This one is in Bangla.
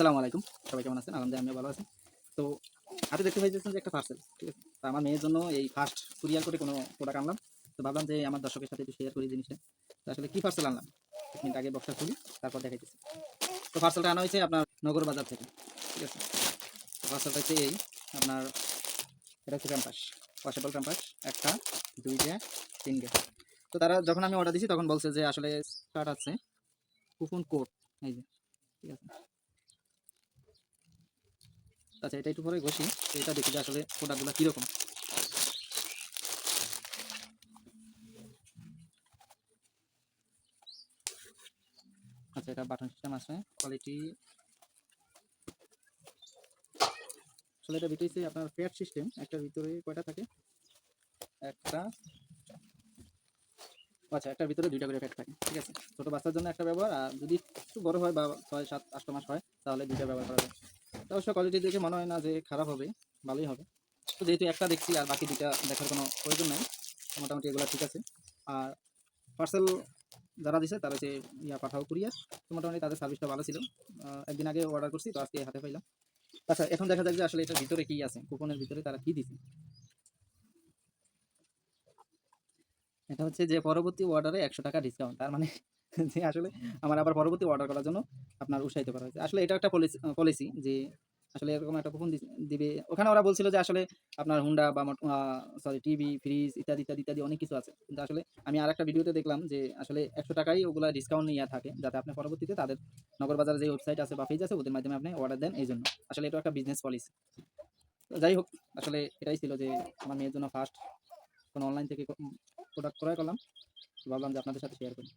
আসসালামু আলাইকুম। সবাই কেমন আছেন? আলহামদুলিল্লাহ, আমিও ভালো আছি। তো হাতে দেখতে পাইতেছেন যে একটা পার্সেল ঠিক আছে? তো আমার মেয়ের জন্য এই ফার্স্ট কুরিয়ার করে কোনো প্রোডাক্ট আনলাম। তো ভাবলাম যে আমার দর্শকের সাথে একটু শেয়ার করি জিনিসটা। তো আসলে কি পার্সেল আনলাম? এক মিনিট আগে বক্সটা খুলি, তারপর দেখাইতেছি। তো পার্সেলটা আনা হয়েছে আপনার নগর বাজার থেকে, ঠিক আছে? পার্সেলটা হচ্ছে এই, আপনার এটা হচ্ছে ক্যাম্পাস ওয়াশেবল ক্যাম্পাস একটা দুইটা তিনটে তো তারা যখন আমি অর্ডার দিছি, তখন বলছে যে আসলে স্টার্ট আছে, কুপন কোড এই যে, ঠিক আছে? আচ্ছা এটা একটু পরে ঘষি এটা দেখি যে আসলে প্রোডাক্টগুলো কীরকম। আচ্ছা এটা বাটন সিস্টেম আছে কোয়ালিটি আসলে এটা ভিতরে আপনার ফ্যাট সিস্টেম একটার ভিতরে কয়টা থাকে? একটা। আচ্ছা একটার ভিতরে দুইটা করে ফ্যাট থাকে, ঠিক আছে? ছোট বাচ্চার জন্য একটা ব্যবহার, আর যদি একটু বড় হয় বা ছয়, সাত আট মাস হয়, তাহলে দুইটা ব্যবহার করা যায়। অবশ্য কোয়ালিটি দেখে মনে হয় না যে খারাপ হবে, ভালোই হবে। তো যেহেতু একটা দেখছি আর বাকি দুইটা দেখার কোনো প্রয়োজন নাই, মোটামুটি এগুলো ঠিক আছে। আর পার্সেল যারা দিছে তারা যে ইয়া পাঠাও কুরিয়ার তো মোটামুটি তাদের সার্ভিসটা ভালো ছিল। একদিন আগে অর্ডার করছি, তো আজকে হাতে পাইলাম। আচ্ছা এখন দেখা যাক যে আসলে এটার ভিতরে কি আছে, কুপনের ভিতরে তারা কি দিছে। এটা হচ্ছে যে পরবর্তী অর্ডারে একশো টাকা ডিসকাউন্ট তার মানে যে আসলে আমার আবার পরবর্তী অর্ডার করার জন্য আপনার উৎসাহিত করা হয়েছে। আসলে এটা একটা পলিসি পলিসি যে আসলে এরকম একটা কুপন দিবে। ওখানে ওরা বলছিল যে আসলে আপনার হুন্ডা বা সরি টিভি ফ্রিজ ইত্যাদি ইত্যাদি ইত্যাদি অনেক কিছু আছে। কিন্তু আসলে আমি আর একটা ভিডিওতে দেখলাম যে আসলে একশো টাকাই ওগুলা ডিসকাউন্ট নিয়ে থাকে যাতে আপনি পরবর্তীতে তাদের নগর বাজারে যে ওয়েবসাইট আছে বা পেজ আছে ওদের মাধ্যমে আপনি অর্ডার দেন এই জন্য আসলে এটা একটা বিজনেস পলিসি যাই হোক আসলে এটাই ছিল যে আমার মেয়ের জন্য ফার্স্ট কোনো অনলাইন থেকে প্রোডাক্ট ক্রয় করলাম। ভাবলাম যে আপনাদের সাথে শেয়ার করি।